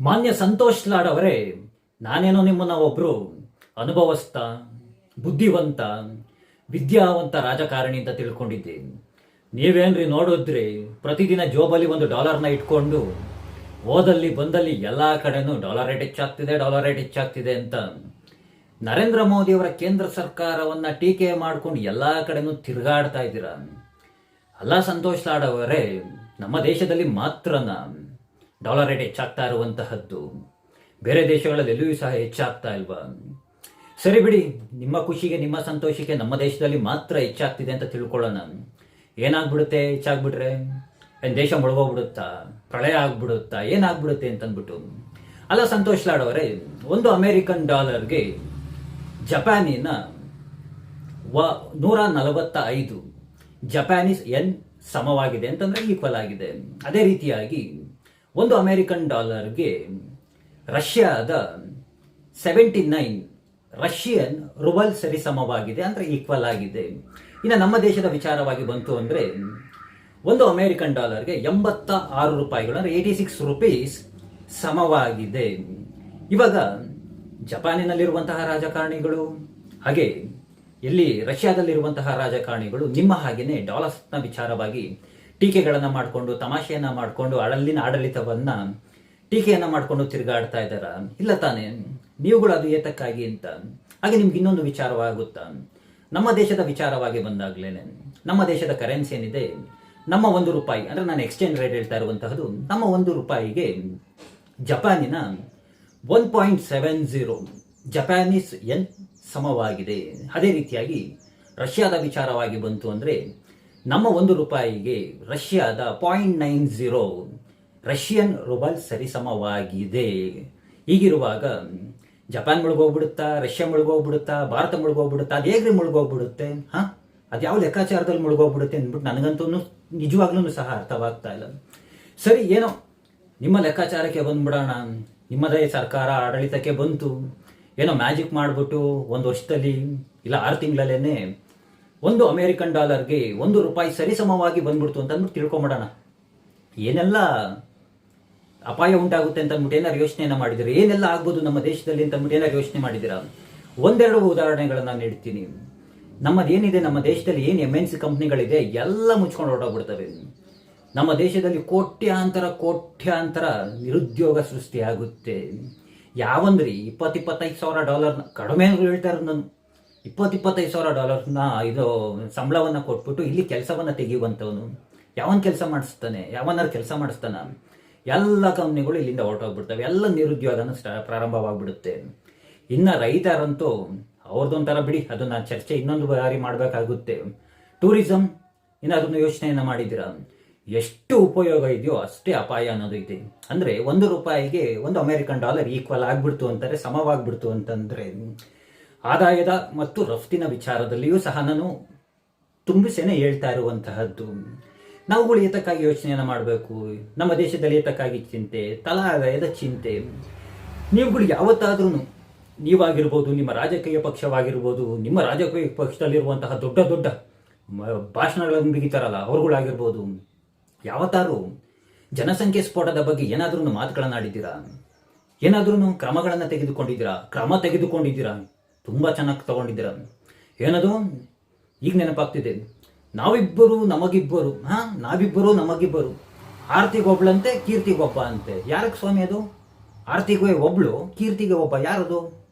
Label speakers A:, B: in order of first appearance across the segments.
A: ಮಾನ್ಯ ಸಂತೋಷ್ ಲಾಡ್ ಅವರೇ, ನಾನೇನೋ ನಿಮ್ಮನ್ನ ಒಬ್ರು ಅನುಭವಸ್ಥ, ಬುದ್ಧಿವಂತ, ವಿದ್ಯಾವಂತ ರಾಜಕಾರಣಿ ಅಂತ ತಿಳ್ಕೊಂಡಿದ್ದೆ. ನೀವೇನ್ರಿ ನೋಡಿದ್ರಿ, ಪ್ರತಿದಿನ ಜೋಬಲ್ಲಿ ಒಂದು ಡಾಲರ್ನ ಇಟ್ಕೊಂಡು ಓದಲ್ಲಿ ಬಂದಲ್ಲಿ ಎಲ್ಲ ಕಡೆನೂ ಡಾಲರ್ ರೇಟ್ ಹೆಚ್ಚಾಗ್ತಿದೆ, ಡಾಲರ್ ರೇಟ್ ಹೆಚ್ಚಾಗ್ತಿದೆ ಅಂತ ನರೇಂದ್ರ ಮೋದಿಯವರ ಕೇಂದ್ರ ಸರ್ಕಾರವನ್ನ ಟೀಕೆ ಮಾಡ್ಕೊಂಡು ಎಲ್ಲ ಕಡೆನೂ ತಿರುಗಾಡ್ತಾ ಇದ್ದೀರಾ? ಅಲ್ಲ ಸಂತೋಷ್ ಲಾಡ್ ಅವರೇ, ನಮ್ಮ ದೇಶದಲ್ಲಿ ಮಾತ್ರನ? ಡಾಲರ್ ರೇಟ್ ಹೆಚ್ಚಾಗ್ತಾ ಇರುವಂತಹದ್ದು ಬೇರೆ ದೇಶಗಳಲ್ಲಿ ಎಲ್ಲೂ ಸಹ ಹೆಚ್ಚಾಗ್ತಾ ಇಲ್ವಾ? ಸರಿ ಬಿಡಿ, ನಿಮ್ಮ ಖುಷಿಗೆ, ನಿಮ್ಮ ಸಂತೋಷಕ್ಕೆ ನಮ್ಮ ದೇಶದಲ್ಲಿ ಮಾತ್ರ ಹೆಚ್ಚಾಗ್ತಿದೆ ಅಂತ ತಿಳ್ಕೊಳ್ಳೋಣ. ಏನಾಗ್ಬಿಡುತ್ತೆ? ಹೆಚ್ಚಾಗ್ಬಿಟ್ರೆ? ಏನು ದೇಶ ಮುಳುಗೋಗ್ಬಿಡುತ್ತಾ? ಪ್ರಳಯ ಆಗ್ಬಿಡುತ್ತಾ? ಏನಾಗ್ಬಿಡುತ್ತೆ ಅಂತಂದ್ಬಿಟ್ಟು. ಅಲ್ಲ ಸಂತೋಷ್ ಲಾಡವರೇ ಒಂದು ಅಮೇರಿಕನ್ ಡಾಲರ್ಗೆ ಜಪಾನಿನ ವ, ನೂರ ನಲವತ್ತ ಐದು ಜಪಾನೀಸ್ ಎನ್ ಸಮವಾಗಿದೆ ಅಂತಂದ್ರೆ ಈಕ್ವಲ್ ಆಗಿದೆ. ಅದೇ ರೀತಿಯಾಗಿ ಒಂದು ಅಮೆರಿಕನ್ ಡಾಲರ್ಗೆ ರಷ್ಯಾದ ಸೆವೆಂಟಿ ನೈನ್ ರಷ್ಯನ್ ರುಬಲ್ ಸರಿಸಮವಾಗಿದೆ, ಅಂದರೆ ಈಕ್ವಲ್ ಆಗಿದೆ. ಇನ್ನು ನಮ್ಮ ದೇಶದ ವಿಚಾರವಾಗಿ ಬಂತು ಅಂದರೆ ಒಂದು ಅಮೆರಿಕನ್ ಡಾಲರ್ಗೆ ಎಂಬತ್ತ ಆರು ರೂಪಾಯಿಗಳು, ಅಂದರೆ ಏಯ್ಟಿ ಸಿಕ್ಸ್ ರುಪೀಸ್ ಸಮವಾಗಿದೆ. ಇವಾಗ ಜಪಾನಿನಲ್ಲಿರುವಂತಹ ರಾಜಕಾರಣಿಗಳು, ಹಾಗೆ ಇಲ್ಲಿ ರಷ್ಯಾದಲ್ಲಿರುವಂತಹ ರಾಜಕಾರಣಿಗಳು ನಿಮ್ಮ ಹಾಗೆಯೇ ಡಾಲರ್ಸ್ನ ವಿಚಾರವಾಗಿ ಟೀಕೆಗಳನ್ನ ಮಾಡಿಕೊಂಡು, ತಮಾಷೆಯನ್ನ ಮಾಡಿಕೊಂಡು ಅಳಲ್ಲಿನ ಆಡಳಿತವನ್ನ ಟೀಕೆಯನ್ನು ಮಾಡಿಕೊಂಡು ತಿರುಗಾಡ್ತಾ ಇದ್ದಾರ? ಇಲ್ಲ ತಾನೇ. ನೀವುಗಳು ಅದು ಏತಕ್ಕಾಗಿ ಅಂತ. ಹಾಗೆ ನಿಮ್ಗೆ ಇನ್ನೊಂದು ವಿಚಾರವಾಗುತ್ತಾ. ನಮ್ಮ ದೇಶದ ವಿಚಾರವಾಗಿ ಬಂದಾಗ್ಲೇನೆ. ನಮ್ಮ ದೇಶದ ಕರೆನ್ಸಿ ಏನಿದೆ? ನಮ್ಮ ಒಂದು ರೂಪಾಯಿ, ಅಂದ್ರೆ ನಾನು ಎಕ್ಸ್ಚೇಂಜ್ ರೇಟ್ ಹೇಳ್ತಾ ಇರುವಂತಹದ್ದು, ನಮ್ಮ ಒಂದು ರೂಪಾಯಿಗೆ ಜಪಾನಿನ one point seven zero Japanese yen ಸಮವಾಗಿದೆ? ಅದೇ ರೀತಿಯಾಗಿ ರಷ್ಯಾದ ವಿಚಾರವಾಗಿ ಬಂತು ಅಂದ್ರೆ ನಮ್ಮ ಒಂದು ರೂಪಾಯಿಗೆ ರಷ್ಯಾದ point nine zero Russian ruble ಸರಿಸಮವಾಗಿದೆ. ಹೀಗಿರುವಾಗ ಜಪಾನ್ ಮುಳುಗೋಗ್ಬಿಡುತ್ತಾ ರಷ್ಯಾ ಮುಳುಗೋಗ್ಬಿಡುತ್ತಾ ಭಾರತ ಮುಳುಗೋಗ್ಬಿಡುತ್ತಾ ಅದು ಹೇಗ್ರಿ ಮುಳುಗೋಗ್ಬಿಡುತ್ತೆ ಹಾ? ಅದು ಯಾವ ಲೆಕ್ಕಾಚಾರದಲ್ಲಿ ಮುಳುಗೋಗ್ಬಿಡುತ್ತೆ ಅಂದ್ಬಿಟ್ಟು ನನಗಂತೂ ನಿಜವಾಗ್ಲೂ ಸಹ ಅರ್ಥವಾಗ್ತಾ ಇಲ್ಲ. ಸರಿ, ಏನೋ ನಿಮ್ಮ ಲೆಕ್ಕಾಚಾರಕ್ಕೆ ಬಂದ್ಬಿಡೋಣ. ನಿಮ್ಮದೇ ಸರ್ಕಾರ ಆಡಳಿತಕ್ಕೆ ಬಂತು. ಏನೋ ಮ್ಯಾಜಿಕ್ ಮಾಡಿಬಿಟ್ಟು ಒಂದು ವರ್ಷದಲ್ಲಿ, ಇಲ್ಲ ಆರು ತಿಂಗಳಲ್ಲೇನೆ ಒಂದು ಅಮೇರಿಕನ್ ಡಾಲರ್ಗೆ ಒಂದು ರೂಪಾಯಿ ಸರಿಸಮವಾಗಿ ಬಂದ್ಬಿಡ್ತು ಅಂತ ಅಂದ್ಬಿಟ್ಟು ತಿಳ್ಕೊಂಬಿಡೋಣ. ಏನೆಲ್ಲ ಅಪಾಯ ಉಂಟಾಗುತ್ತೆ ಅಂತ ಅಂದ್ಬಿಟ್ಟು ಏನಾರು ಯೋಚನೆಯನ್ನು ಮಾಡಿದಿರ ಏನೆಲ್ಲ ಆಗ್ಬೋದು ನಮ್ಮ ದೇಶದಲ್ಲಿ ಅಂತ ಅಂದ್ಬಿಟ್ಟು ಏನಾರು ಯೋಚನೆ ಮಾಡಿದಿರಾ ಒಂದೆರಡು ಉದಾಹರಣೆಗಳನ್ನು ನೀಡ್ತೀನಿ. ನಮ್ಮದೇನಿದೆ? ನಮ್ಮ ದೇಶದಲ್ಲಿ ಏನು ಎಂ ಎನ್ ಸಿ ಕಂಪ್ನಿಗಳಿದೆ? ಎಲ್ಲ ಮುಚ್ಕೊಂಡು ಹೊರಟೋಗ್ಬಿಡ್ತವೆ. ನಮ್ಮ ದೇಶದಲ್ಲಿ ಕೋಟ್ಯಾಂತರ ಕೋಟ್ಯಾಂತರ ನಿರುದ್ಯೋಗ ಸೃಷ್ಟಿಯಾಗುತ್ತೆ. ಯಾವಂದ್ರಿ? ಇಪ್ಪತ್ತಿಪ್ಪತ್ತೈದು ಸಾವಿರ ಡಾಲರ್ ಕಡಿಮೆ ಹೇಳ್ತಾ ಇರೋದು ನಾನು. ಇಪ್ಪತ್ತು ಇಪ್ಪತ್ತೈದು ಸಾವಿರ ಡಾಲರ್ನ ಇದು ಸಂಬಳವನ್ನು ಕೊಟ್ಬಿಟ್ಟು ಇಲ್ಲಿ ಕೆಲಸವನ್ನ ತೆಗೆಯುವಂಥವನು. ಯಾವನ್ ಕೆಲಸ ಮಾಡಿಸ್ತಾನೆ? ಯಾವನಾರು ಕೆಲಸ ಮಾಡಿಸ್ತಾನ? ಎಲ್ಲ ಕಂಪ್ನಿಗಳು ಇಲ್ಲಿಂದ ಹೊರಟೋಗ್ಬಿಡ್ತವೆ. ಎಲ್ಲ ನಿರುದ್ಯೋಗನ ಸ್ಟಾ ಪ್ರಾರಂಭವಾಗ್ಬಿಡುತ್ತೆ. ಇನ್ನ ರೈತರಂತೂ ಅವ್ರದ್ದೊಂಥರ ಬಿಡಿ ಅದನ್ನ ಚರ್ಚೆ ಇನ್ನೊಂದು ಬಾರಿ ಮಾಡಬೇಕಾಗುತ್ತೆ. ಟೂರಿಸಂ, ಇನ್ನು ಅದನ್ನು ಯೋಚನೆಯನ್ನು ಮಾಡಿದ್ದೀರಾ? ಎಷ್ಟು ಉಪಯೋಗ ಇದೆಯೋ ಅಷ್ಟೇ ಅಪಾಯ ಅನ್ನೋದು ಇದೆ. ಅಂದ್ರೆ ಒಂದು ರೂಪಾಯಿಗೆ ಒಂದು ಅಮೆರಿಕನ್ ಡಾಲರ್ ಈಕ್ವಲ್ ಆಗ್ಬಿಡ್ತು ಅಂತಾರೆ ಸಮವಾಗ್ಬಿಡ್ತು ಅಂತಂದ್ರೆ ಆದಾಯದ ಮತ್ತು ರಫ್ತಿನ ವಿಚಾರದಲ್ಲಿಯೂ ಸಹ ನಾನು ತುಂಬಿಸೇನೆ ಹೇಳ್ತಾ ಇರುವಂತಹದ್ದು. ನಾವುಗಳು ಏತಕ್ಕಾಗಿ ಯೋಚನೆಯನ್ನು ಮಾಡಬೇಕು? ನಮ್ಮ ದೇಶದಲ್ಲಿ ಏತಕ್ಕಾಗಿ ಚಿಂತೆ, ತಲಾ ಆದಾಯದ ಚಿಂತೆ? ನೀವುಗಳು ಯಾವತ್ತಾದ್ರೂ ನೀವಾಗಿರ್ಬೋದು, ನಿಮ್ಮ ರಾಜಕೀಯ ಪಕ್ಷವಾಗಿರ್ಬೋದು, ನಿಮ್ಮ ರಾಜಕೀಯ ಪಕ್ಷದಲ್ಲಿರುವಂತಹ ದೊಡ್ಡ ದೊಡ್ಡ ಭಾಷಣಗಳನ್ನು ಬಿಗಿತಾರಲ್ಲ ಅವ್ರುಗಳಾಗಿರ್ಬೋದು. ಯಾವತ್ತಾರು ಜನಸಂಖ್ಯೆ ಸ್ಫೋಟದ ಬಗ್ಗೆ ಏನಾದ್ರೂ ಮಾತುಗಳನ್ನು ಆಡಿದ್ದೀರಾ ಏನಾದ್ರೂ ಕ್ರಮಗಳನ್ನು ತೆಗೆದುಕೊಂಡಿದ್ದೀರಾ? ಕ್ರಮ ತೆಗೆದುಕೊಂಡಿದ್ದೀರಾ? ತುಂಬಾ ಚೆನ್ನಾಗಿ ತಗೊಂಡಿದ್ದೀರ ಏನದು? ಈಗ ನೆನಪಾಗ್ತಿದೆ. ನಾವಿಬ್ಬರು ನಮಗಿಬ್ಬರು, ಹಾ, ನಾವಿಬ್ಬರು ನಮಗಿಬ್ಬರು. ಆರ್ತಿಗೊಬ್ಳಂತೆ ಕೀರ್ತಿಗೊಬ್ಬ ಅಂತೆ. ಯಾರಕ್ಕೆ ಸ್ವಾಮಿ ಅದು? ಆರ್ತಿಗೆ ಒಬ್ಳು, ಕೀರ್ತಿಗೆ ಒಬ್ಬ. ಯಾರದು?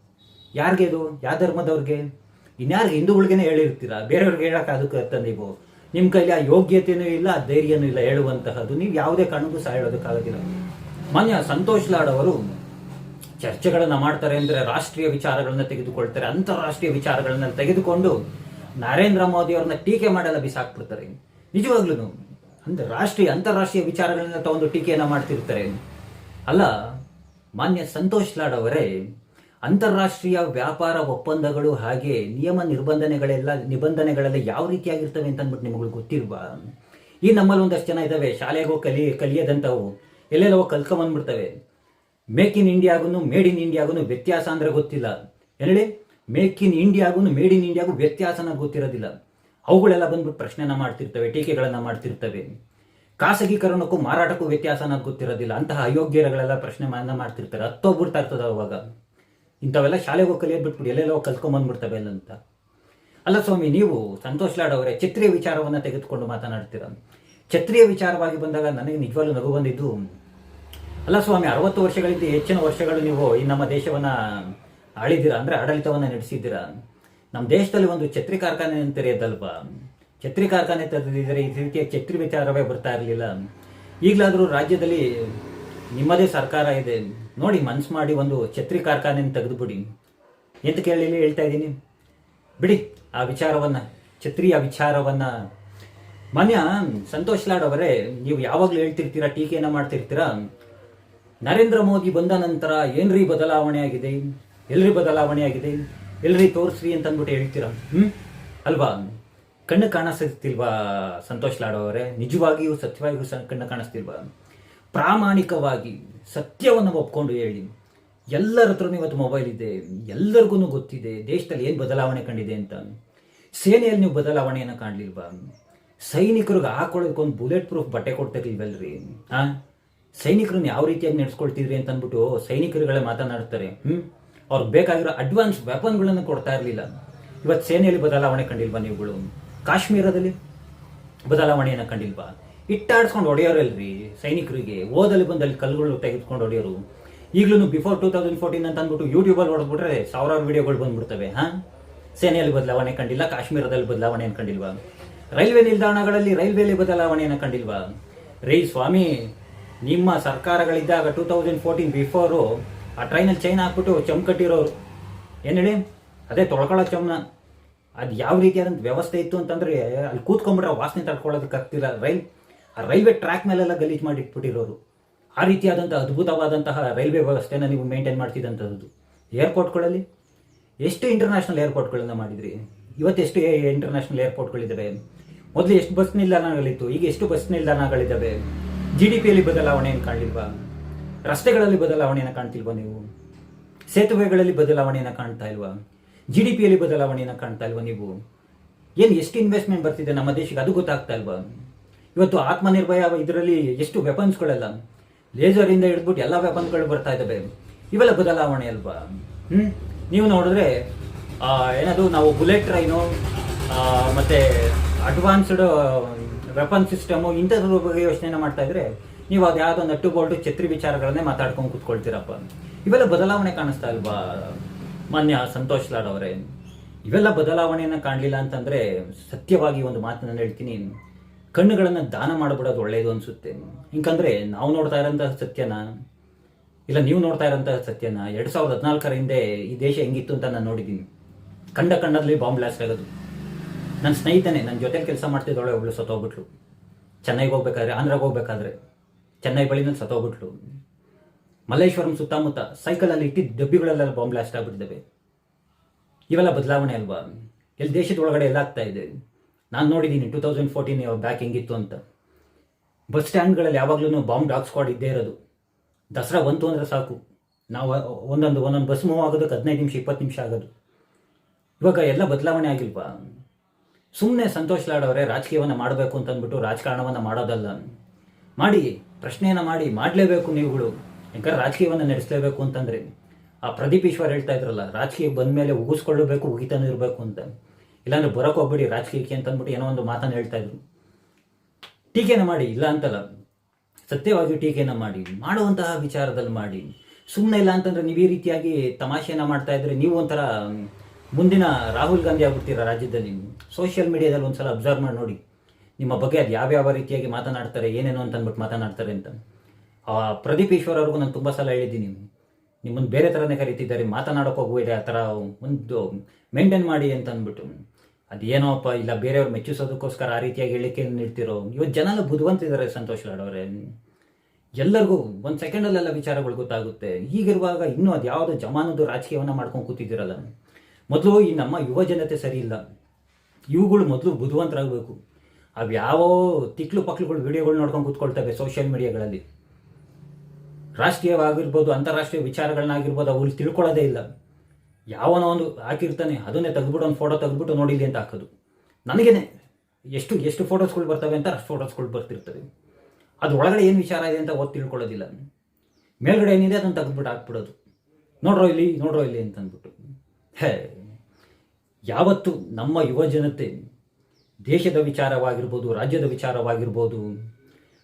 A: ಯಾರಿಗೆ ಅದು? ಯಾವ ಧರ್ಮದವ್ರಿಗೆ? ಇನ್ಯಾರಿಗೆ ಹಿಂದೂಗಳಿಗೇನೆ ಹೇಳಿರ್ತೀರಾ? ಬೇರೆಯವ್ರಿಗೆ ಹೇಳಕ್ಕೆ ಅದಕ್ಕೆ ನೀವು? ನಿಮ್ಮ ಕೈಲಿ ಆ ಯೋಗ್ಯತೆಯೂ ಇಲ್ಲ ಧೈರ್ಯನೂ ಇಲ್ಲ ಹೇಳುವಂತಹದ್ದು. ನೀವು ಯಾವುದೇ ಕಾರಣಕ್ಕೂ ಸಹ ಹೇಳೋದಕ್ಕಾಗೋದಿಲ್ಲ. ಮಾನ್ಯ ಸಂತೋಷ್ ಲಾಡ್ ಅವರು ಚರ್ಚೆಗಳನ್ನ ಮಾಡ್ತಾರೆ ಅಂದ್ರೆ ರಾಷ್ಟ್ರೀಯ ವಿಚಾರಗಳನ್ನ ತೆಗೆದುಕೊಳ್ತಾರೆ, ಅಂತಾರಾಷ್ಟ್ರೀಯ ವಿಚಾರಗಳನ್ನ ತೆಗೆದುಕೊಂಡು ನರೇಂದ್ರ ಮೋದಿ ಅವ್ರನ್ನ ಟೀಕೆ ಮಾಡಲ್ಲ ಬಿಸಾಕ್ಬಿಡ್ತಾರೆ. ನಿಜವಾಗ್ಲೂ ಅಂದ್ರೆ ರಾಷ್ಟ್ರೀಯ, ಅಂತಾರಾಷ್ಟ್ರೀಯ ವಿಚಾರಗಳನ್ನ ತಗೊಂಡು ಟೀಕೆಯನ್ನು ಮಾಡ್ತಿರ್ತಾರೆ. ಅಲ್ಲ, ಮಾನ್ಯ ಸಂತೋಷ್ ಲಾಡ್ ಅವರೇ, ಅಂತಾರಾಷ್ಟ್ರೀಯ ವ್ಯಾಪಾರ ಒಪ್ಪಂದಗಳು ಹಾಗೆ ನಿಯಮ ನಿರ್ಬಂಧನೆಗಳೆಲ್ಲ, ನಿಬಂಧನೆಗಳೆಲ್ಲ ಯಾವ ರೀತಿಯಾಗಿರ್ತವೆ ಅಂತ ಅಂದ್ಬಿಟ್ಟು ನಿಮಗೆ ಗೊತ್ತಿಲ್ವಾ? ಈ ನಮ್ಮಲ್ಲಿ ಒಂದಷ್ಟು ಜನ ಇದ್ದಾವೆ ಶಾಲೆಗೆ ಹೋಗಿ ಕಲಿ, ಕಲಿಯದಂಥವು. ಎಲ್ಲೆಲ್ಲವೋ ಕಲ್ಕೊಂಬಂದ್ಬಿಡ್ತವೆ ಮೇಕ್ ಇನ್ ಇಂಡಿಯಾಗೂ ಮೇಡ್ ಇನ್ ಇಂಡಿಯಾಗೂ ವ್ಯತ್ಯಾಸ ಅಂದ್ರೆ ಗೊತ್ತಿಲ್ಲ. ಹೇಳಿ ಮೇಕ್ ಇನ್ ಇಂಡಿಯಾಗೂ ಮೇಡ್ ಇನ್ ಇಂಡಿಯಾಗೂ ವ್ಯತ್ಯಾಸನ ಗೊತ್ತಿರೋದಿಲ್ಲ. ಅವುಗಳೆಲ್ಲ ಬಂದ್ಬಿಟ್ಟು ಪ್ರಶ್ನೆನ ಮಾಡ್ತಿರ್ತವೆ, ಟೀಕೆಗಳನ್ನು ಮಾಡ್ತಿರ್ತವೆ. ಖಾಸಗೀಕರಣಕ್ಕೂ ಮಾರಾಟಕ್ಕೂ ವ್ಯತ್ಯಾಸ ಗೊತ್ತಿರೋದಿಲ್ಲ. ಅಂತಹ ಅಯೋಗ್ಯರುಗಳೆಲ್ಲ ಪ್ರಶ್ನೆ ಮಾಡ್ತಿರ್ತಾರೆ. ಹತ್ತೋಗ್ಬಿಡ್ತಾ ಇರ್ತದೆ ಅವಾಗ. ಇಂಥವೆಲ್ಲ ಶಾಲೆಗೆ ಹೋಗಿ ಕಲಿಯೋದು ಬಿಟ್ಬಿಟ್ಟು ಎಲ್ಲೆಲ್ಲೋ ಕಲ್ತ್ಕೊಂಬಂದ್ಬಿಡ್ತವೆ ಅಂತ ಅಲ್ಲ ಸ್ವಾಮಿ, ನೀವು ಸಂತೋಷ್ ಲಾಡ್ ಅವರೇ ಛತ್ರಿಯ ವಿಚಾರವನ್ನು ತೆಗೆದುಕೊಂಡು ಮಾತನಾಡ್ತೀರ? ಛತ್ರಿಯ ವಿಚಾರವಾಗಿ ಬಂದಾಗ ನನಗೆ ನಿಜವಾಗ್ಲೂ ನಗು ಬಂದಿದ್ದು ಅಲ್ಲ ಸ್ವಾಮಿ, ಅರವತ್ತು ವರ್ಷಗಳಿಂದ ಹೆಚ್ಚಿನ ವರ್ಷಗಳು ನೀವು ಈ ನಮ್ಮ ದೇಶವನ್ನ ಆಳಿದ್ದೀರಾ? ಅಂದ್ರೆ ಆಡಳಿತವನ್ನ ನಡೆಸಿದ್ದೀರಾ? ನಮ್ಮ ದೇಶದಲ್ಲಿ ಒಂದು ಛತ್ರಿ ಕಾರ್ಖಾನೆ ತೆರೆಯದಲ್ವಾ ಛತ್ರಿ ಕಾರ್ಖಾನೆ ತೆರೆದಿದ್ದರೆ ಈ ರೀತಿಯ ಛತ್ರಿ ವಿಚಾರವೇ ಬರ್ತಾ ಇರಲಿಲ್ಲ. ಈಗಲಾದರೂ ರಾಜ್ಯದಲ್ಲಿ ನಿಮ್ಮದೇ ಸರ್ಕಾರ ಇದೆ. ನೋಡಿ, ಮನ್ಸು ಮಾಡಿ ಒಂದು ಛತ್ರಿ ಕಾರ್ಖಾನೆಯನ್ನು ತೆಗೆದುಬಿಡಿ. ಎಂತ ಕೇಳಿ ಹೇಳ್ತಾ ಇದ್ದೀನಿ. ಬಿಡಿ ಆ ವಿಚಾರವನ್ನ, ಛತ್ರಿಯ ವಿಚಾರವನ್ನ. ಮಾನ್ಯ ಸಂತೋಷ್ ಲಾಡ್ ಅವರೇ, ನೀವು ಯಾವಾಗಲೂ ಹೇಳ್ತಿರ್ತೀರಾ ಟೀಕೆಯನ್ನು ಮಾಡ್ತಿರ್ತೀರಾ? ನರೇಂದ್ರ ಮೋದಿ ಬಂದ ನಂತರ ಏನ್ರಿ ಬದಲಾವಣೆ ಆಗಿದೆ ಎಲ್ರಿ ಬದಲಾವಣೆ ಆಗಿದೆ ಎಲ್ರಿ ತೋರಿಸ್ರಿ ಅಂತ ಅಂದ್ಬಿಟ್ಟು ಹೇಳ್ತೀರಾ? ಹ್ಮ್? ಅಲ್ವಾ? ಕಣ್ಣು ಕಾಣಿಸ್ತಿಲ್ವಾ ಸಂತೋಷ್ ಲಾಡೋವರೆ ನಿಜವಾಗಿಯೂ ಸತ್ಯವಾಗಿಯೂ ಕಣ್ಣು ಕಾಣಿಸ್ತಿಲ್ವಾ? ಪ್ರಾಮಾಣಿಕವಾಗಿ ಸತ್ಯವನ್ನು ಒಪ್ಕೊಂಡು ಹೇಳಿ. ಎಲ್ಲರ ಹತ್ರನೂ ಇವತ್ತು ಮೊಬೈಲ್ ಇದೆ. ಎಲ್ಲರಿಗೂ ಗೊತ್ತಿದೆ. ದೇಶದಲ್ಲಿ ಏನು ಬದಲಾವಣೆ ಕಂಡಿದೆ ಅಂತ. ಸೇನೆಯಲ್ಲಿ ನೀವು ಬದಲಾವಣೆಯನ್ನು ಕಾಣಲಿಲ್ವಾ? ಸೈನಿಕರಿಗೆ ಹಾಕೊಳ್ಳೋದಕ್ಕೊಂದು ಬುಲೆಟ್ ಪ್ರೂಫ್ ಬಟ್ಟೆ ಕೊಡ್ತಿರ್ಲಿಲ್ವಲ್ರಿ? ಆ? ಸೈನಿಕರನ್ನ ಯಾವ ರೀತಿಯಾಗಿ ನಡೆಸ್ಕೊಳ್ತಿದ್ರಿ ಅಂತ ಅಂದ್ಬಿಟ್ಟು ಸೈನಿಕರುಗಳೇ ಮಾತನಾಡ್ತಾರೆ. ಹ್ಮ್? ಅವ್ರಿಗೆ ಬೇಕಾಗಿರೋ ಅಡ್ವಾನ್ಸ್ ವೆಪನ್ಗಳನ್ನು ಕೊಡ್ತಾ ಇರಲಿಲ್ಲ. ಇವತ್ತು ಸೇನೆಯಲ್ಲಿ ಬದಲಾವಣೆ ಕಂಡಿಲ್ವಾ ನೀವುಗಳು? ಕಾಶ್ಮೀರದಲ್ಲಿ ಬದಲಾವಣೆಯನ್ನು ಕಂಡಿಲ್ವಾ? ಇಟ್ಟಾಡ್ಸ್ಕೊಂಡು ಹೊಡೆಯೋರಲ್ರಿ ಸೈನಿಕರಿಗೆ. ಓದಲ್ಲಿ ಬಂದಲ್ಲಿ ಕಲ್ಲುಗಳು ತೆಗೆದುಕೊಂಡು ಹೊಡೆಯೋರು. ಈಗಲೂ ಬಿಫೋರ್ ಟೂ ತೌಸಂಡ್ ಫೋರ್ಟೀನ್ ಅಂತ ಅಂದ್ಬಿಟ್ಟು ಯೂಟ್ಯೂಬಲ್ಲಿ ಹೊಡೆದ್ಬಿಟ್ರೆ ಸಾವಿರಾರು ವಿಡಿಯೋಗಳು ಬಂದ್ಬಿಡ್ತವೆ. ಹಾ? ಸೇನೆಯಲ್ಲಿ ಬದಲಾವಣೆ ಕಂಡಿಲ್ಲ, ಕಾಶ್ಮೀರದಲ್ಲಿ ಬದಲಾವಣೆಯನ್ನು ಕಂಡಿಲ್ವಾ? ರೈಲ್ವೆ ನಿಲ್ದಾಣಗಳಲ್ಲಿ ರೈಲ್ವೆಯಲ್ಲಿ ಬದಲಾವಣೆಯನ್ನು ಕಂಡಿಲ್ವಾ? ರೈ ಸ್ವಾಮಿ ನಿಮ್ಮ ಸರ್ಕಾರಗಳಿದ್ದಾಗ ಟೂ ತೌಸಂಡ್ ಫೋರ್ಟೀನ್ ಬಿಫೋರು ಆ ಟ್ರೈನಲ್ಲಿ ಚೈನ್ ಹಾಕ್ಬಿಟ್ಟು ಚಮ್ ಕಟ್ಟಿರೋರು ಏನು ಹೇಳಿ? ಅದೇ ತೊಳ್ಕೊಳ್ಳೋ ಚಮ್ನ. ಅದು ಯಾವ ರೀತಿಯಾದಂಥ ವ್ಯವಸ್ಥೆ ಇತ್ತು ಅಂತಂದರೆ ಅಲ್ಲಿ ಕೂತ್ಕೊಂಡ್ಬಿಟ್ರೆ ವಾಸನೆ ತಡ್ಕೊಳ್ಳೋದಕ್ಕಾಗ್ತಿಲ್ಲ ರೈಲ್. ಆ ರೈಲ್ವೆ ಟ್ರ್ಯಾಕ್ ಮೇಲೆಲ್ಲ ಗಲೀಜು ಮಾಡಿ ಇಟ್ಬಿಟ್ಟಿರೋರು. ಆ ರೀತಿಯಾದಂಥ ಅದ್ಭುತವಾದಂತಹ ರೈಲ್ವೆ ವ್ಯವಸ್ಥೆನ ನೀವು ಮೇಂಟೈನ್ ಮಾಡ್ತಿದ್ದಂಥದ್ದು ಏರ್ಪೋರ್ಟ್ಗಳಲ್ಲಿ ಎಷ್ಟು ಇಂಟರ್ನ್ಯಾಷನಲ್ ಏರ್ಪೋರ್ಟ್ಗಳನ್ನ ಮಾಡಿದ್ರಿ. ಇವತ್ತೆಷ್ಟು ಇಂಟರ್ನ್ಯಾಷನಲ್ ಏರ್ಪೋರ್ಟ್ಗಳಿದ್ದಾವೆ ಮೊದಲು ಎಷ್ಟು ಬಸ್ ನಿಲ್ದಾಣಗಳಿತ್ತು, ಈಗ ಎಷ್ಟು ಬಸ್ ನಿಲ್ದಾಣಗಳಿದ್ದಾವೆ. ಜಿ ಡಿ ಪಿಯಲ್ಲಿ ಬದಲಾವಣೆಯನ್ನು ಕಾಣಲಿಲ್ವಾ ರಸ್ತೆಗಳಲ್ಲಿ ಬದಲಾವಣೆಯನ್ನು ಕಾಣ್ತಿಲ್ವಾ ನೀವು? ಸೇತುವೆಗಳಲ್ಲಿ ಬದಲಾವಣೆಯನ್ನು ಕಾಣ್ತಾ ಇಲ್ವಾ? ಜಿ ಡಿ ಪಿಯಲ್ಲಿ ಬದಲಾವಣೆಯನ್ನು ಕಾಣ್ತಾ ಇಲ್ವಾ ನೀವು? ಏನು ಎಷ್ಟು ಇನ್ವೆಸ್ಟ್ಮೆಂಟ್ ಬರ್ತಿದೆ ನಮ್ಮ ದೇಶಕ್ಕೆ ಅದು ಗೊತ್ತಾಗ್ತಾ ಇಲ್ವಾ? ಇವತ್ತು ಆತ್ಮನಿರ್ಭಯ ಇದರಲ್ಲಿ ಎಷ್ಟು ವೆಪನ್ಸ್ಗಳೆಲ್ಲ ಲೇಸರಿಂದ ಹಿಡಿದ್ಬಿಟ್ಟು ಎಲ್ಲ ವೆಪನ್ಗಳು ಬರ್ತಾ ಇದ್ದಾವೆ. ಇವೆಲ್ಲ ಬದಲಾವಣೆ ಅಲ್ವಾ? ಹ್ಮ್? ನೀವು ನೋಡಿದ್ರೆ ಏನದು, ನಾವು ಬುಲೆಟ್ ಟ್ರೈನು ಮತ್ತೆ ಅಡ್ವಾನ್ಸ್ಡ್ ವೆಪನ್ ಸಿಸ್ಟಮು ಇಂಥದ್ರ ಬಗ್ಗೆ ಯೋಚನೆ ಮಾಡ್ತಾ ಇದ್ರೆ ನೀವು ಅದು ಯಾವುದೋ ನಟ್ಟು ಬೋಲ್ಟು ಛತ್ರಿ ವಿಚಾರಗಳನ್ನೇ ಮಾತಾಡ್ಕೊಂಡು ಕೂತ್ಕೊಳ್ತೀರಪ್ಪ. ಇವೆಲ್ಲ ಬದಲಾವಣೆ ಕಾಣಿಸ್ತಾ ಇಲ್ವಾ? ಮಾನ್ಯ ಸಂತೋಷ್ ಲಾಡ್ ಅವರೇ, ಇವೆಲ್ಲ ಬದಲಾವಣೆಯನ್ನ ಕಾಣಲಿಲ್ಲ ಅಂತಂದ್ರೆ ಸತ್ಯವಾಗಿ ಒಂದು ಮಾತನ್ನ ಹೇಳ್ತೀನಿ. ಕಣ್ಣುಗಳನ್ನು ದಾನ ಮಾಡಿಬಿಡೋದು ಒಳ್ಳೆಯದು ಅನ್ಸುತ್ತೆ. ಯಾಕಂದ್ರೆ ನಾವು ನೋಡ್ತಾ ಇರೋಂಥ ಸತ್ಯನ, ಇಲ್ಲ ನೀವು ನೋಡ್ತಾ ಇರೋಂಥ ಸತ್ಯನ ಎರಡು ಸಾವಿರದ ಹದಿನಾಲ್ಕರ ಹಿಂದೆ ಈ ದೇಶ ಹೆಂಗಿತ್ತು ಅಂತ ನಾನು ನೋಡಿದ್ದೀನಿ. ಕಂಡ ಕಂಡಲ್ಲಿ ಬಾಂಬ್ ಬ್ಲಾಸ್ಟ್ ಆಗೋದು. ನನ್ನ ಸ್ನೇಹಿತನೇ ನನ್ನ ಜೊತೆ ಕೆಲಸ ಮಾಡ್ತಿದ್ದವಳೆ ಒಬ್ಳು ಸತ್ತೋಗ್ಬಿಟ್ಲು. ಚೆನ್ನೈಗೆ ಹೋಗ್ಬೇಕಾದ್ರೆ ಆಂಧ್ರಾಗೆ ಹೋಗ್ಬೇಕಾದ್ರೆ ಚೆನ್ನೈ ಬಳಿನಲ್ಲಿ ಸತ್ತೋಗ್ಬಿಟ್ಲು. ಮಲ್ಲೇಶ್ವರಂ ಸುತ್ತಮುತ್ತ ಸೈಕಲಲ್ಲಿ ಇಟ್ಟಿದ್ದ ಡಬ್ಬಿಗಳಲ್ಲೆಲ್ಲ ಬಾಂಬ್ ಬ್ಲಾಸ್ಟ್ ಆಗ್ಬಿಟ್ಟಿದ್ದಾವೆ. ಇವೆಲ್ಲ ಬದಲಾವಣೆ ಅಲ್ವಾ? ಎಲ್ಲಿ ದೇಶದ ಒಳಗಡೆ ಎಲ್ಲ ಆಗ್ತಾ ಇದೆ. ನಾನು ನೋಡಿದ್ದೀನಿ ಟೂ ತೌಸಂಡ್ ಫೋರ್ಟೀನ್ ಬ್ಯಾಕ್ ಹೆಂಗಿತ್ತು ಅಂತ. ಬಸ್ ಸ್ಟ್ಯಾಂಡ್ಗಳಲ್ಲಿ ಯಾವಾಗಲೂ ಬಾಂಬ್ ಡಾಗ್ ಸ್ಕ್ವಾಡ್ ಇದ್ದೇ ಇರೋದು. ದಸರಾ ಬಂತು ಅಂದರೆ ಸಾಕು. ನಾವು ಒಂದೊಂದು ಒಂದೊಂದು ಬಸ್ ಮೂವ್ ಆಗೋದಕ್ಕೆ ಹದಿನೈದು ನಿಮಿಷ, ಇಪ್ಪತ್ತು ನಿಮಿಷ ಆಗೋದು. ಇವಾಗ ಎಲ್ಲ ಬದಲಾವಣೆ ಆಗಿಲ್ವಾ? ಸುಮ್ಮನೆ ಸಂತೋಷ್ ಅವರೇ, ರಾಜಕೀಯವನ್ನು ಮಾಡಬೇಕು ಅಂತ ಅಂದ್ಬಿಟ್ಟು ರಾಜಕಾರಣವನ್ನು ಮಾಡೋದಲ್ಲ. ಮಾಡಿ, ಪ್ರಶ್ನೆಯನ್ನು ಮಾಡಿ, ಮಾಡಲೇಬೇಕು ನೀವುಗಳು ಯಾಕಂದ್ರೆ ರಾಜಕೀಯವನ್ನು ನಡೆಸಲೇಬೇಕು ಅಂತಂದ್ರೆ, ಆ ಪ್ರದೀಪ್ ಈಶ್ವರ್ ಹೇಳ್ತಾ ಇದ್ರಲ್ಲ, ರಾಜಕೀಯ ಬಂದ ಮೇಲೆ ಉಗಿಸ್ಕೊಳ್ಳಬೇಕು ಉಗಿತಾನೆ ಇರಬೇಕು ಅಂತ. ಇಲ್ಲಾಂದ್ರೆ ಬರೋಕೆ ಹೋಗ್ಬೇಡಿ ರಾಜಕೀಯಕ್ಕೆ ಅಂತ ಅಂದ್ಬಿಟ್ಟು ಏನೋ ಒಂದು ಮಾತನ್ನು ಹೇಳ್ತಾ ಇದ್ರು. ಟೀಕೆನ ಮಾಡಿ, ಇಲ್ಲ ಅಂತಲ್ಲ. ಸತ್ಯವಾಗಿ ಟೀಕೆನ ಮಾಡಿ, ಮಾಡುವಂತಹ ವಿಚಾರದಲ್ಲಿ ಮಾಡಿ. ಸುಮ್ಮನೆ ಇಲ್ಲ ಅಂತಂದ್ರೆ ನೀವು ಈ ರೀತಿಯಾಗಿ ತಮಾಷೆನ ಮಾಡ್ತಾ ಇದ್ರೆ ನೀವು ಒಂಥರ ಮುಂದಿನ ರಾಹುಲ್ ಗಾಂಧಿ ಆಗ್ಬಿಡ್ತೀರಾ ರಾಜ್ಯದಲ್ಲಿ ಸೋಷಿಯಲ್ ಮೀಡಿಯಾದಲ್ಲಿ ಒಂದ್ಸಲ ಅಬ್ಸರ್ವ್ ಮಾಡಿ ನೋಡಿ. ನಿಮ್ಮ ಬಗ್ಗೆ ಅದು ಯಾವ್ಯಾವ ರೀತಿಯಾಗಿ ಮಾತನಾಡ್ತಾರೆ, ಏನೇನೋ ಅಂತ ಅಂದ್ಬಿಟ್ಟು ಮಾತನಾಡ್ತಾರೆ ಅಂತ. ಆ ಪ್ರದೀಪ್ ಈಶ್ವರ್ ಅವ್ರಿಗೂ ನಾನು ತುಂಬ ಸಲ ಹೇಳಿದ್ದೀನಿ. ನಿಮ್ಮನ್ನು ಬೇರೆ ಥರನೇ ಕರೀತಿದ್ದಾರೆ, ಮಾತನಾಡೋಕೆ ಹೋಗಬೇಡಿ ಆ ಥರ ಒಂದು ಮೇಂಟೈನ್ ಮಾಡಿ ಅಂತ ಅಂದ್ಬಿಟ್ಟು. ಅದೇನೋಪ್ಪ ಇಲ್ಲ ಬೇರೆಯವ್ರು ಮೆಚ್ಚಿಸೋದಕ್ಕೋಸ್ಕರ ಆ ರೀತಿಯಾಗಿ ಹೇಳಿಕೆ ನೀಡ್ತಿರೋ. ಇವತ್ತು ಜನ ಬುದ್ಧಿವಂತಿದ್ದಾರೆ ಸಂತೋಷ್ ಲಾಡವ್ರೆ ಎಲ್ಲರಿಗೂ ಒಂದು ಸೆಕೆಂಡಲ್ಲೆಲ್ಲ ವಿಚಾರಗಳು ಗೊತ್ತಾಗುತ್ತೆ. ಈಗಿರುವಾಗ ಇನ್ನೂ ಅದು ಯಾವುದೋ ಜಮಾನದ ರಾಜಕೀಯವನ್ನು ಮಾಡ್ಕೊಂಡು ಕೂತಿದ್ದೀರಲ್ಲ. ಮೊದಲು ಈ ನಮ್ಮ ಯುವ ಜನತೆ ಸರಿ ಇಲ್ಲ. ಇವುಗಳು ಮೊದಲು ಬುದ್ಧಿವಂತರಾಗಬೇಕು. ಅವು ಯಾವ ತಿಕ್ಲು ಪಕ್ಲುಗಳು ವಿಡಿಯೋಗಳು ನೋಡ್ಕೊಂಡು ಕೂತ್ಕೊಳ್ತವೆ ಸೋಷಿಯಲ್ ಮೀಡಿಯಾಗಳಲ್ಲಿ ರಾಷ್ಟ್ರೀಯವಾಗಿರ್ಬೋದು, ಅಂತಾರಾಷ್ಟ್ರೀಯ ವಿಚಾರಗಳನ್ನಾಗಿರ್ಬೋದು ಅವ್ರು ತಿಳ್ಕೊಳ್ಳೋದೇ ಇಲ್ಲ. ಯಾವನೋ ಒಂದು ಹಾಕಿರ್ತಾನೆ, ಅದನ್ನೇ ತೆಗೆದ್ಬಿಟ್ಟು ಒಂದು ಫೋಟೋ ತೆಗೆದ್ಬಿಟ್ಟು ನೋಡಿಲಿ ಅಂತ ಹಾಕೋದು. ನನಗೇನೆ ಎಷ್ಟು ಎಷ್ಟು ಫೋಟೋಸ್ಗಳು ಬರ್ತವೆ ಅಂತ ಅಷ್ಟು ಫೋಟೋಸ್ಗಳು ಬರ್ತಿರ್ತವೆ. ಒಳಗಡೆ ಏನು ವಿಚಾರ ಇದೆ ಅಂತ ಓದ್ ತಿಳ್ಕೊಳ್ಳೋದಿಲ್ಲ. ಮೇಲ್ಗಡೆ ಏನಿದೆ ಅದನ್ನು ತೆಗೆದ್ಬಿಟ್ಟು ಹಾಕ್ಬಿಡೋದು. ನೋಡ್ರೋ ಇಲ್ಲಿ ನೋಡ್ರೋ ಇಲ್ಲಿ ಅಂತ ಅಂದ್ಬಿಟ್ಟು ಹೇ ಯಾವತ್ತು ನಮ್ಮ ಯುವ ಜನತೆ ದೇಶದ ವಿಚಾರವಾಗಿರ್ಬೋದು, ರಾಜ್ಯದ ವಿಚಾರವಾಗಿರ್ಬೋದು,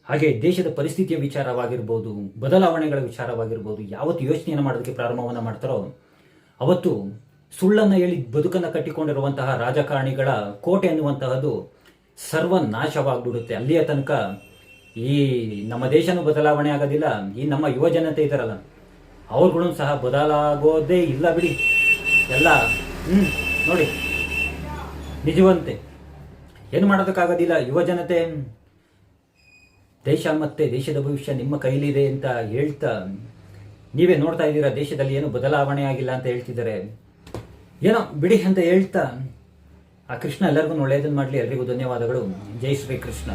A: ಹಾಗೆ ದೇಶದ ಪರಿಸ್ಥಿತಿಯ ವಿಚಾರವಾಗಿರ್ಬೋದು, ಬದಲಾವಣೆಗಳ ವಿಚಾರವಾಗಿರ್ಬೋದು, ಯಾವತ್ತು ಯೋಚನೆಯನ್ನು ಮಾಡೋದಕ್ಕೆ ಪ್ರಾರಂಭವನ್ನು ಮಾಡ್ತಾರೋ, ಅವತ್ತು ಸುಳ್ಳನ್ನು ಹೇಳಿ ಬದುಕನ್ನು ಕಟ್ಟಿಕೊಂಡಿರುವಂತಹ ರಾಜಕಾರಣಿಗಳ ಕೋಟೆ ಅನ್ನುವಂತಹದ್ದು ಸರ್ವನಾಶವಾಗ್ಬಿಡುತ್ತೆ. ಅಲ್ಲಿಯ ತನಕ ಈ ನಮ್ಮ ದೇಶನೂ ಬದಲಾವಣೆ ಆಗೋದಿಲ್ಲ, ಈ ನಮ್ಮ ಯುವ ಜನತೆ ಇದ್ದಾರಲ್ಲ ಕೂಡ ಸಹ ಬದಲಾಗೋದೇ ಇಲ್ಲ ಬಿಡಿ. ಎಲ್ಲ, ಹ್ಮ್. ನೋಡಿ, ನಿಜವಂತೆ, ಏನು ಮಾಡೋದಕ್ಕಾಗೋದಿಲ್ಲ, ಯುವ ಜನತೆ. ದೇಶ ಮತ್ತೆ ದೇಶದ ಭವಿಷ್ಯ ನಿಮ್ಮ ಕೈಲಿದೆ ಅಂತ ಹೇಳ್ತಾ, ನೀವೇ ನೋಡ್ತಾ ಇದ್ದೀರಾ, ದೇಶದಲ್ಲಿ ಏನು ಬದಲಾವಣೆ ಆಗಿಲ್ಲ ಅಂತ ಹೇಳ್ತಿದ್ದಾರೆ. ಏನೋ ಬಿಡಿ ಅಂತ ಹೇಳ್ತಾ, ಆ ಕೃಷ್ಣ ಎಲ್ಲರಿಗೂ ಒಳ್ಳೆಯದನ್ನು ಮಾಡಲಿ, ಎಲ್ರಿಗೂ ಧನ್ಯವಾದಗಳು. ಜೈ ಶ್ರೀ ಕೃಷ್ಣ